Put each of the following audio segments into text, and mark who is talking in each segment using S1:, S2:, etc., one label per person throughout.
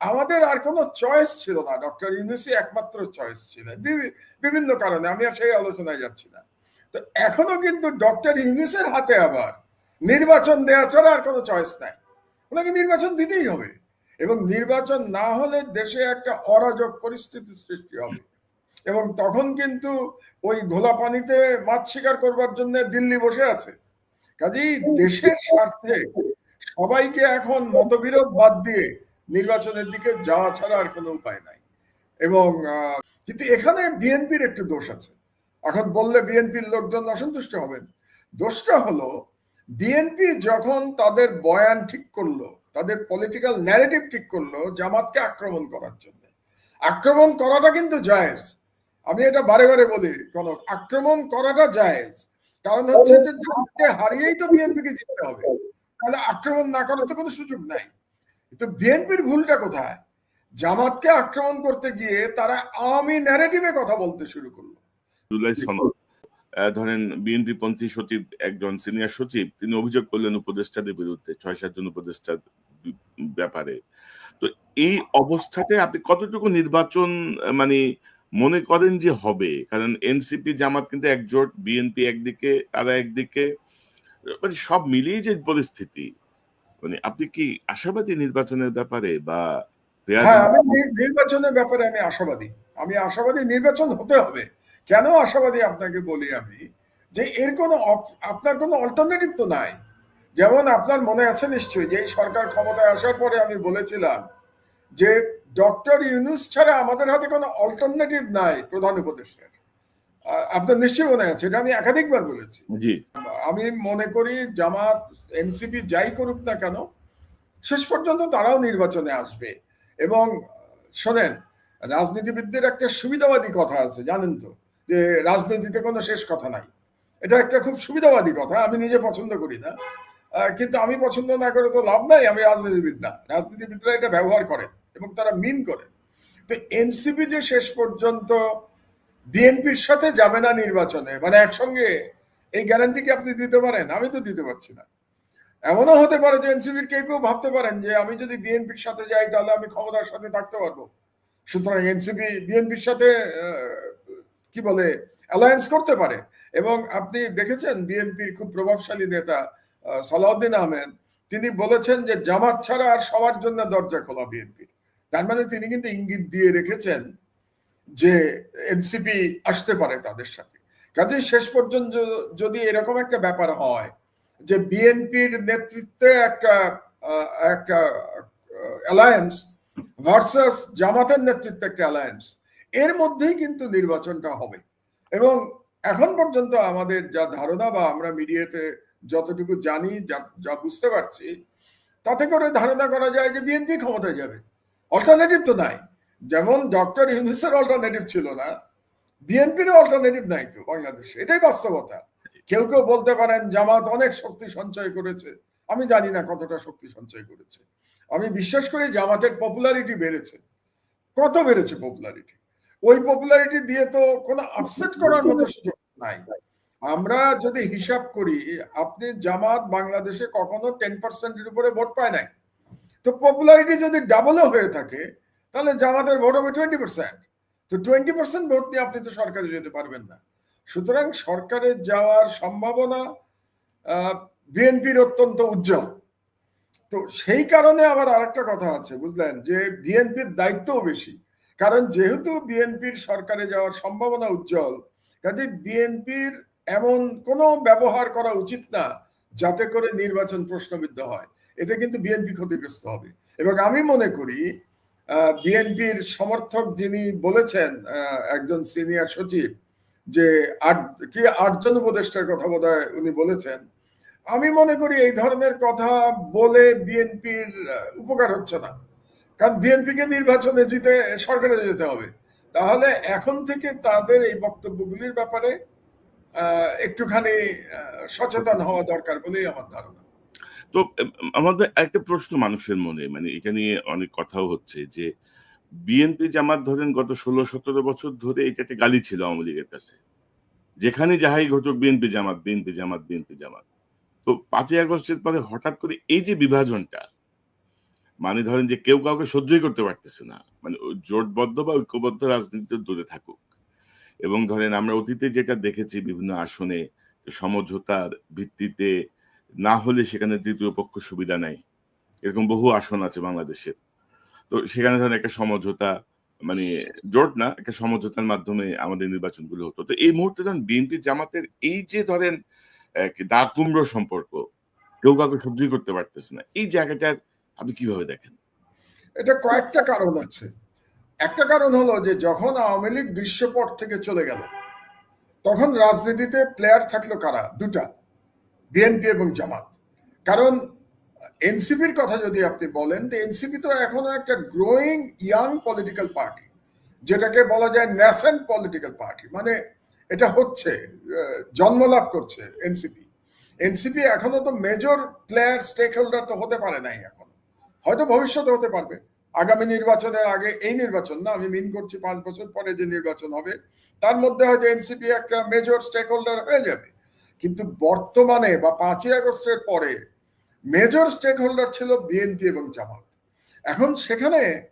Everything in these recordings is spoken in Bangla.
S1: আমাদের আর কোনো চয়েস ছিল না। ডক্টর ইউনুসি একমাত্র চয়েস ছিলেন। বিভিন্ন কারণে। আমি আর সেই আলোচনায় যাচ্ছি না। তো এখনও কিন্তু ডক্টর ইউনুসের হাতে আবার নির্বাচন দেওয়া ছাড়া আর কোনো চয়েস নাই। ওনাকে নির্বাচন দিতেই হবে। এবং নির্বাচন না হলে দেশে একটা অরাজক পরিস্থিতি সৃষ্টি হবে। এবং তখন কিন্তু ওই ঘোলা পানিতে মাছ শিকার করবার জন্য দিল্লি বসে আছে। কাজেই দেশের স্বার্থে সবাইকে এখন মতবিরোধ বাদ দিয়ে নির্বাচনের দিকে যাওয়া ছাড়া আর কোনো উপায় নাই। এবং কিন্তু এখানে বিএনপির একটু দোষ আছে। এখন বললে বিএনপির লোকজন অসন্তুষ্ট হবেন। দোষটা হলো, বিএনপি যখন তাদের বয়ান ঠিক করল, তাদের পলিটিক্যাল ন্যারেটিভ ঠিক করল জামাতকে আক্রমণ করার জন্য। আক্রমণ করাটা কিন্তু জায়েজ। আমি এটা বারে বারে বলি কোন আক্রমণ করাটা জায়েজ। কারণ হচ্ছে যে জামাতকে হারিয়েই তো বিএনপিকে জিততে হবে। তাহলে আক্রমণ না করার তো কোনো সুযোগ নাই। তো বিএনপির ভুলটা কোথায়? জামাতকে আক্রমণ করতে গিয়ে তারা আওয়ামী ন্যারেটিভে কথা বলতে শুরু করল।
S2: জুলাই সনদ ধরেন বিএনপি পন্থী সচিব একজন সিনিয়র সচিব তিনি অভিযোগ করলেন উপদেষ্টাদের বিরুদ্ধে ছয় সাতজন উপদেষ্টার ব্যাপারে। তো এই অবস্থাতে আপনি কতটুকু নির্বাচন মানে মনে করেন যে হবে? কারণ এনসিপি জামাত কিন্তু একজোট বিএনপি একদিকে তারা একদিকে মানে সব মিলিয়ে যে পরিস্থিতি মানে আপনি কি আশাবাদী নির্বাচনের ব্যাপারে বা
S1: হ্যাঁ আমি নির্বাচনের ব্যাপারে আমি আশাবাদী। আমি আশাবাদী নির্বাচন হতে হবে। কেন আশাবাদী আপনাকে বলি আমি যে এর কোনো আপনার কোনো অল্টারনেটিভ তো নাই। যেমন আপনার মনে আছে নিশ্চয়ই যে সরকার ক্ষমতায় আসার পরে আমি বলেছিলাম যে ডক্টর ইউনুস ছাড়া আমাদের হাতে কোনো অল্টারনেটিভ নাই প্রধান উপদেষ্টার। আপনার নিশ্চয়ই মনে আছে এটা আমি একাধিকবার বলেছি।
S2: জি।
S1: আমি মনে করি জামাত, এনসিপি যাই করুক না কেন, শেষ পর্যন্ত তারাও নির্বাচনে আসবে। এবং শোনেন, রাজনীতিবিদদের একটা সুবিধাবাদী কথা আছে, জানেন তো, যে রাজনীতিতে কোনো শেষ কথা নাই। এটা একটা খুব সুবিধাবাদী কথা, আমি নিজে পছন্দ করি না। কিন্তু আমি পছন্দ না করে তো লাভ নাই, আমি রাজনীতিবিদ না। রাজনীতিবিদরা এটা ব্যবহার করে এবং তারা মিন করে তো এনসিপি যে শেষ পর্যন্ত বিএনপির সাথে যাবে না নির্বাচনে মানে একসঙ্গে এই গ্যারান্টি কি আপনি দিতে পারেন? আমি তো দিতে পারছি না। এমনও হতে পারে যে এনসিপির কেউ কেউ ভাবতে পারেন যে আমি যদি বিএনপির সাথে যাই, তাহলে আমি ক্ষমতার সাথে থাকতে পারব। সুতরাং এনসিপি বিএনপির সাথে কি বলে অ্যালায়েন্স করতে পারে। এবং আপনি দেখেছেন বিএনপির খুব প্রভাবশালী নেতা সালাউদ্দিন আহমেদ, তিনি বলেছেন যে জামাত ছাড়া আর সবার জন্য দরজা খোলা বিএনপির তার মানে তিনি কিন্তু ইঙ্গিত দিয়ে রেখেছেন যে এনসিপি আসতে পারে তাদের সাথে। কাজে শেষ পর্যন্ত যদি এরকম একটা ব্যাপার হয় যে বিএনপির নেতৃত্বে একটা একটা অ্যালায়েন্স ভার্সাস জামাতের নেতৃত্বে একটা অ্যালায়েন্স এর মধ্যেই কিন্তু নির্বাচনটা হবে। এবং এখন পর্যন্ত আমাদের যা ধারণা বা আমরা মিডিয়াতে যতটুকু জানি, যা যা বুঝতে পারছি, তাতে করে ধারণা করা যায় যে বিএনপি ক্ষমতায় যাবে। অল্টারনেটিভ তো নাই। যেমন ডক্টর ইউনুসের অল্টারনেটিভ ছিল না। বিএনপির অল্টারনেটিভ নাই তো বাংলাদেশে। এটাই বাস্তবতা। কেউ কেউ বলতে পারেন, জামাত অনেক শক্তি সঞ্চয় করেছে। আমি জানি না কতটা শক্তি সঞ্চয় করেছে। আমি বিশ্বাস করি জামাতের পপুলারিটি বেড়েছে। কত বেড়েছে পপুলারিটি ওই পপুলারিটি দিয়ে তো কোনো আপসেট করার মতো সুযোগ নাই। আমরা যদি হিসাব করি, আপনি জামাত বাংলাদেশে কখনো টেন পার্সেন্টের উপরে ভোট পায় নাই। তো পপুলারিটি যদি ডাবলও হয়ে থাকে, তাহলে জামাতের ভোট হবে টোয়েন্টি পার্সেন্ট তো টোয়েন্টি পার্সেন্ট ভোট নিয়ে আপনি তো সরকারে যেতে পারবেন না। সুতরাং সরকারে যাওয়ার সম্ভাবনা বিএনপির অত্যন্ত উজ্জ্বল। তো সেই কারণে আবার আরেকটা কথা আছে, বুঝলেন? যে বিএনপির দায়িত্বও বেশি। কারণ যেহেতু বিএনপির সরকারে যাওয়ার সম্ভাবনা উজ্জ্বল, কাজে বিএনপির এমন কোনো ব্যবহার করা উচিত না যাতে করে নির্বাচন প্রশ্নবিদ্ধ হয়। এতে কিন্তু বিএনপি ক্ষতিগ্রস্ত হবে। এবং আমি মনে করি বিএনপির সমর্থক যিনি বলেছেন একজন সিনিয়র সচিব, যে আট, কি আটজন উপদেষ্টার কথা বোধ উনি বলেছেন, আমি মনে করি এই ধরনের কথা বলে বিএনপির উপকার হচ্ছে না। কারণ বিএনপিকে নির্বাচনে জিতে, সরকারে যেতে হবে। তাহলে এখন থেকে তাদের এই বক্তব্যগুলির ব্যাপারে একটুখানি সচেতন হওয়া দরকার বলেই আমার ধারণা।
S2: তো আমাদের একটা প্রশ্ন মানুষের মনে মানে এটা নিয়ে অনেক কথাও হচ্ছে যে, বিএনপি জামাত ধরেন গত ষোলো সতেরো বছর ধরে এটা একটা গালি ছিল আওয়ামী লীগের কাছে। যেখানে যাহাই ঘটুক, BNP Jamaat BNP Jamaat BNP Jamaat. তো পাঁচই আগস্টের পরে হঠাৎ করে এই যে বিভাজনটা মানে ধরেন যে কেউ কাউকে সহ্যই করতে পারতেছে না মানে জোটবদ্ধ বা ঐক্যবদ্ধ রাজনীতিতে দূরে থাকুক। এবং ধরেন আমরা অতীতে যেটা দেখেছি বিভিন্ন আসনে, সমঝোতার ভিত্তিতে না হলে সেখানে তৃতীয় পক্ষ সুবিধা নেয় এরকম বহু আসন আছে বাংলাদেশের। তো সেখানে ধরেন একটা সমঝোতা মানে জোট না, একটা সমঝোতার মাধ্যমে আমাদের নির্বাচনগুলো হতো। তো এই মুহূর্তে ধরেন বিএনপি জামাতের এই যে ধরেন দা সম্পর্ক, কেউ কাউকে সহ্যই করতে পারতেছে না। এই জায়গাটা আপনি কীভাবে দেখেন?
S1: এটা কয়েকটা কারণ আছে। একটা কারণ হলো যে যখন আওয়ামী লীগ দৃশ্যপট থেকে চলে গেল, তখন রাজনীতিতে প্লেয়ার থাকল কারা? দুটা। বিএনপি এবং জামাত। কারণ, এনসিপির কথা যদি আপনি বলেন, তো এনসিপি তো এখনও একটা গ্রোয়িং ইয়াং পলিটিক্যাল পার্টি যেটাকে বলা যায় ন্যাসেন্ট পলিটিক্যাল পার্টি মানে এটা হচ্ছে জন্মলাভ করছে এনসিপি। এনসিপি এখনও তো মেজর প্লেয়ার স্টেক হোল্ডার তো হতে পারে নাই এখন। হয়তো ভবিষ্যতে হতে পারবে। আগামী নির্বাচনের আগে এই নির্বাচন না, আমি মিন করছি পাঁচ বছর পরে যে নির্বাচন হবে, তার মধ্যে হয়তো এনসিপি একটা মেজর স্টেক হোল্ডার হয়ে যাবে। কিন্তু বর্তমানে বা পাঁচই আগস্টের পরে মেজর স্টেক হোল্ডার ছিল বিএনপি এবং জামাত। এখন সেখানে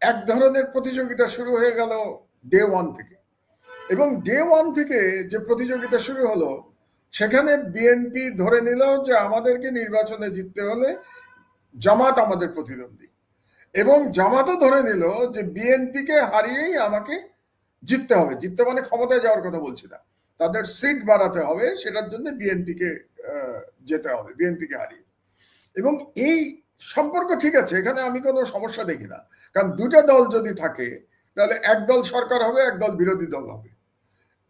S1: এক ধরনের প্রতিযোগিতা শুরু হয়ে গেল ডে ওয়ান থেকে। এবং ডে ওয়ান থেকে যে প্রতিযোগিতা শুরু হলো, সেখানে বিএনপি ধরে নিল যে আমাদেরকে নির্বাচনে জিততে হলে জামাত আমাদের প্রতিদ্বন্দ্বী। এবং জামাতও ধরে নিল যে বিএনপিকে হারিয়েই আমাকে জিততে হবে। জিততে মানে ক্ষমতায় যাওয়ার কথা বলছি না। তাদের সিট বাড়াতে হবে, সেটার জন্য বিএনপিকে যেতে হবে, বিএনপিকে হারিয়ে। এবং এই সম্পর্ক ঠিক আছে, এখানে আমি কোনো সমস্যা দেখি না। কারণ দুটা দল যদি থাকে, তাহলে এক দল সরকার হবে, এক দল বিরোধী দল হবে।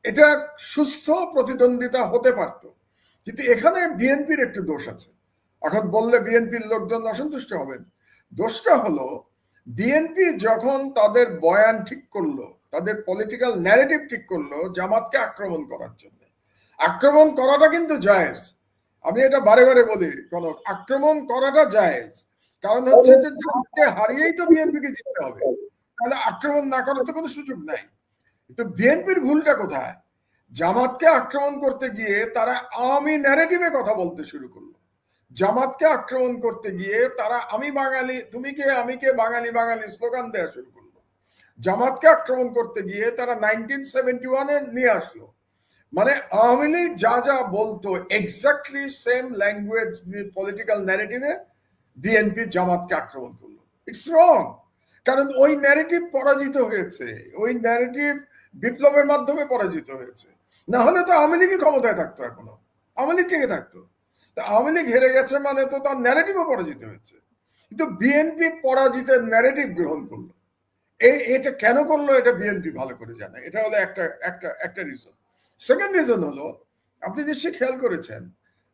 S1: এটা সুস্থ প্রতিদ্বন্দ্বিতা হতে পারত। কিন্তু এখানে বিএনপির একটু দোষ আছে। এখন বললে বিএনপির লোকজন অসন্তুষ্ট হবেন। দোষটা হলো, বিএনপি যখন তাদের বয়ান ঠিক করল তাদের পলিটিক্যাল ন্যারেটিভ ঠিক করল জামাতকে আক্রমণ করার জন্য। আক্রমণ করাটা কিন্তু জায়েজ। আমি এটা বারে বারে বলি কোন আক্রমণ করাটা জায়েজ। কারণ হচ্ছে যে জামাতকে হারিয়েই তো বিএনপিকে জিততে হবে। তাহলে আক্রমণ না করার তো কোনো সুযোগ নাই। তো বিএনপির ভুলটা কোথায়? জামাতকে আক্রমণ করতে গিয়ে তারা আওয়ামী ন্যারেটিভে কথা বলতে শুরু করল। জামাতকে আক্রমণ করতে গিয়ে তারা, আমি বাঙালি, তুমি কে? আমি কে? বাঙালি বাঙালি স্লোগান দেওয়া শুরু করল। জামাতকে আক্রমণ করতে গিয়ে তারা নাইনটিন সেভেন্টি ওয়ানে নিয়ে আসলো। মানে আওয়ামী লীগ যা যা বলতো এক্স্যাক্টলি সেম ল্যাঙ্গুয়েজ পলিটিক্যাল ন্যারেটিভে বিএনপি জামাতকে আক্রমণ করল। ইটস রং কারণ ওই ন্যারেটিভ পরাজিত হয়েছে। ওই ন্যারেটিভ বিপ্লবের মাধ্যমে পরাজিত হয়েছে। না হলে তো আওয়ামী লীগই ক্ষমতায় থাকতো এখনও। আওয়ামী লীগ থেকে থাকতো? আওয়ামী লীগ হেরে গেছে মানে তো তার ন্যারেটিভও পরাজিত হয়েছে। কিন্তু বিএনপি পরাজিতের ন্যারেটিভ গ্রহণ করল। এটা কেন করল? এটা বিএনপি ভালো করে জানে। এটা হলো একটা একটা একটা রিজন সেকেন্ড রিজন হলো, আপনি নিশ্চয়ই খেয়াল করেছেন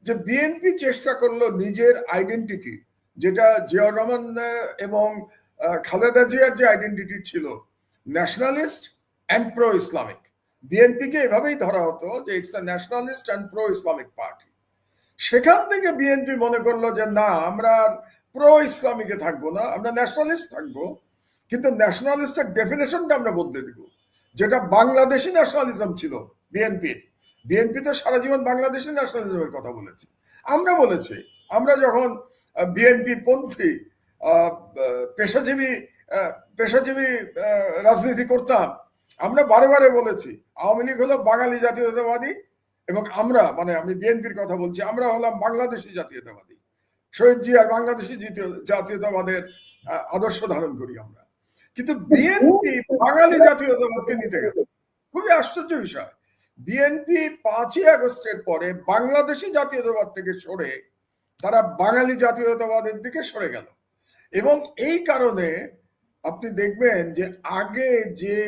S1: যে বিএনপি চেষ্টা করল নিজের আইডেন্টিটি যেটা জিয়াউর রহমান এবং খালেদা জিয়ার যে আইডেন্টিটি ছিল ন্যাশনালিস্ট অ্যান্ড প্রো ইসলামিক বিএনপিকে এভাবেই ধরা হতো যে it's a nationalist and pro Islamic party সেখান থেকে বিএনপি মনে করল যে না, আমরা প্রো ইসলামিকে থাকব না, আমরা ন্যাশনালিস্ট থাকব। কিন্তু ন্যাশনালিস্টের ডেফিনেশনটা আমরা বদলে দিব। যেটা বাংলাদেশি ন্যাশনালিজম ছিল বিএনপির বিএনপি তো সারা জীবন বাংলাদেশি ন্যাশনালিজমের কথা বলেছে। আমরা বলেছি, আমরা যখন বিএনপি পন্থী পেশাজীবী পেশাজীবী রাজনীতি করতাম, আমরা বারে বারে বলেছি, আওয়ামী লীগ হলো বাঙালি জাতীয়তাবাদী এবং আমরা মানে আমি বিএনপির কথা বলছি, আমরা হলাম বাংলাদেশি জাতীয়তাবাদী। শহীদ জিয়ার বাংলাদেশি জাতীয়তাবাদের আদর্শ ধারণ করি আমরা। কিন্তু বিএনপি বাঙালি জাতীয়তাবাদকে নিতে গেল। খুবই আশ্চর্য বিষয়। বিএনপি পাঁচই আগস্টের পরে বাংলাদেশি জাতীয়তাবাদ থেকে সরে তারা বাঙালি জাতীয়তাবাদের দিকে সরে গেল। এবং এই কারণে আপনি দেখবেন যে আগে যে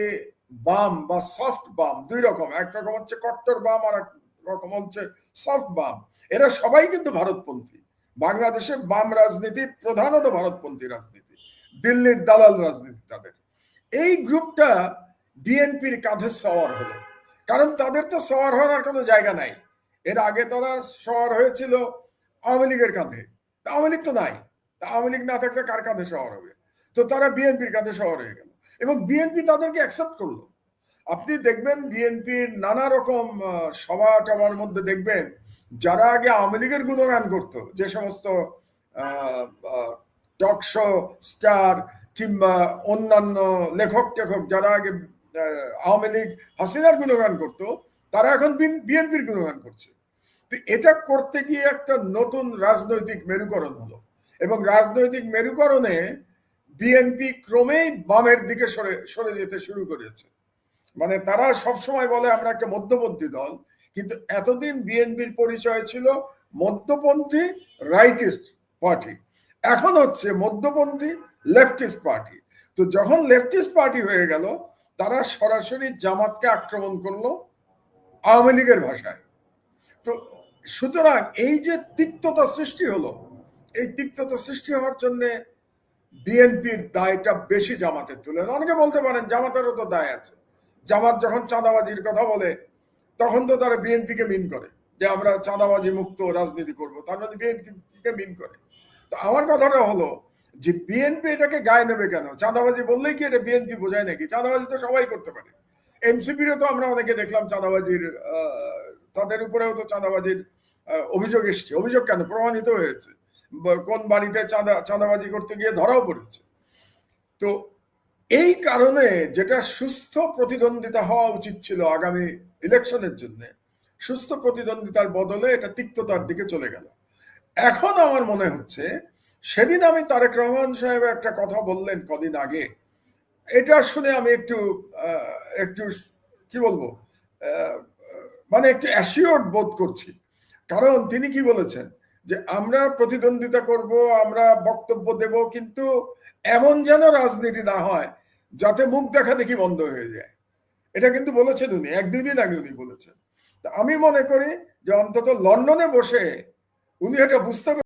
S1: বাম বা সফট বাম দুই রকম, এক রকম হচ্ছে কট্টর বাম আর এক রকম হচ্ছে সফট বাম, এরা সবাই কিন্তু ভারতপন্থী। বাংলাদেশে বাম রাজনীতি প্রধানত ভারতপন্থী রাজনীতি। দিল্লির দালাল রাজনীতি তাদের। এই গ্রুপটা বিএনপির কাঁধে সওয়ার হলো। কারণ তাদের তো সওয়ার হওয়ার কোনো জায়গা নাই। এর আগে তারা সওয়ার হয়েছিল আওয়ামী লীগের কাঁধে। আওয়ামী লীগ তো নাই। আওয়ামী লীগ না থাকলে কার কাঁধে সওয়ার হবে? তো তারা বিএনপির কাঁধে সওয়ার হয়ে গেল। এবং বিএনপি তাদেরকে অ্যাকসেপ্ট করল। আপনি দেখবেন বিএনপির নানা রকম সভা টভার মধ্যে দেখবেন যারা আগে আওয়ামী লীগের গুণগান করতো, যে সমস্ত টকশো স্টার কিংবা অন্যান্য লেখক টেখক যারা আগে আওয়ামী লীগ হাসিনার গুণগান করতো, তারা এখন বিএনপির গুণগান করছে। তো এটা করতে গিয়ে একটা নতুন রাজনৈতিক মেরুকরণ হলো এবং রাজনৈতিক মেরুকরণে বিএনপি ক্রমেই বামের দিকে সরে সরে যেতে শুরু করেছে। মানে তারা সব সময় বলে, আমরা একটা মধ্যপন্থী দল। কিন্তু এতদিন বিএনপির পরিচয় ছিল মধ্যপন্থী রাইটিস্ট পার্টি এখন হচ্ছে মধ্যপন্থী লেফটিস্ট পার্টি তো যখন লেফটিস্ট পার্টি হয়ে গেল, তারা সরাসরি জামাতকে আক্রমণ করল আওয়ামী লীগের ভাষায়। তো সুতরাং এই যে তিক্ততা সৃষ্টি হলো, এই তিক্ততা সৃষ্টি হওয়ার জন্য বিএনপির দায়টা বেশি জামাতের তুলে অনেকে বলতে পারেন জামাতেরও তো দায় আছে। জামাত যখন চাঁদাবাজির কথা বলে, তখন তো তারা বিএনপিকে মিন করে যে আমরা চাঁদাবাজি মুক্ত রাজনীতি করব। তার মধ্যে বিএনপিকে মিন করে। তো আমার কথাটা হলো যে বিএনপি এটাকে গায়ে নেবে কেন? চাঁদাবাজি বললেই কি এটা বিএনপি বোঝায় নাকি? চাঁদাবাজি তো সবাই করতে পারে। এনসিপিরও তো আমরা অনেকে দেখলাম চাঁদাবাজির তাদের উপরেও তো চাঁদাবাজির অভিযোগ এসছে। অভিযোগ কেন? প্রমাণিত হয়েছে। কোন বাড়িতে চাঁদা, চাঁদাবাজি করতে গিয়ে ধরাও পড়েছে। তো এই কারণে যেটা সুস্থ প্রতিদ্বন্দ্বিতা হওয়া উচিত ছিল আগামী ইলেকশনের জন্য, সুস্থ প্রতিদ্বন্দ্বিতার বদলে এটা তিক্ততার দিকে চলে গেল। এখন আমার মনে হচ্ছে, সেদিন আমি তারেক রহমান সাহেব একটা কথা বললেন কদিন আগে। এটা শুনে আমি একটু একটু কি বলব মানে একটু অ্যাসিওর্ড বোধ করছি। কারণ তিনি কি বলেছেন, যে আমরা প্রতিদ্বন্দ্বিতা করব, আমরা বক্তব্য দেব, কিন্তু এমন যেন রাজনীতি না হয়, যাতে মুখ দেখা দেখি বন্ধ হয়ে যায়। এটা কিন্তু বলেছেন উনি, এক দুই দিন আগে উনি বলেছেন। আমি মনে করি যে অন্তত লন্ডনে বসে উনি এটা বুঝতে